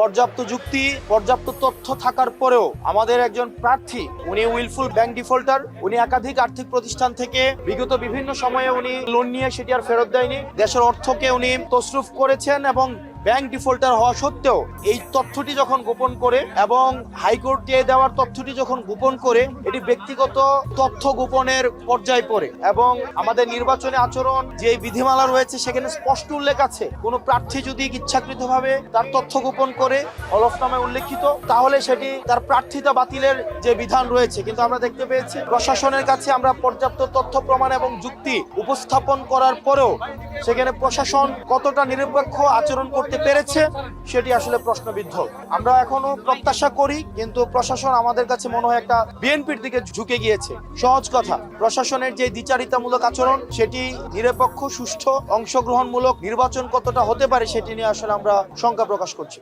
পর্যাপ্ত যুক্তি, পর্যাপ্ত তথ্য থাকার পরেও আমাদের একজন প্রার্থী, উনি উইলফুল ব্যাংক ডিফল্টার, উনি একাধিক আর্থিক প্রতিষ্ঠান থেকে বিগত বিভিন্ন সময়ে উনি লোন নিয়ে সেটি আর ফেরত দেয়নি। দেশের অর্থকে উনি তসরুফ করেছেন এবং ব্যাংক ডিফল্টার হওয়া সত্ত্বেও এই তথ্যটি যখন গোপন করে এবং হাইকোর্টে দেওয়ার তথ্যটি যখন গোপন করে, এটি ব্যক্তিগত তথ্য গোপনের পর্যায়ে পড়ে এবং আমাদের নির্বাচনে আচরণ যে বিধিমালা রয়েছে সেখানে স্পষ্ট উল্লেখ আছে। কোনো প্রার্থী যদি ইচ্ছাকৃতভাবে তার তথ্য গোপন করে হলফনামে উল্লেখিত, তাহলে সেটি তার প্রার্থিতা বাতিলের যে বিধান রয়েছে। কিন্তু আমরা দেখতে পেয়েছি, প্রশাসনের কাছে আমরা পর্যাপ্ত তথ্য, প্রমাণ এবং যুক্তি উপস্থাপন করার পরেও সেখানে প্রশাসন কতটা নিরপেক্ষ আচরণ করতে পেরেছে, সেটি আসলে প্রশ্নবিদ্ধ। আমরা এখনও প্রত্যাশা করি, কিন্তু প্রশাসন আমাদের কাছে মনে হয় একটা বিএনপির দিকে ঝুঁকে গিয়েছে। সহজ কথা, প্রশাসনের যে দ্বিচারিতামূলক আচরণ, সেটি নিরপেক্ষ, সুষ্ঠু, অংশগ্রহণমূলক নির্বাচন কতটা হতে পারে, সেটি নিয়ে আসলে আমরা শঙ্কা প্রকাশ করছি।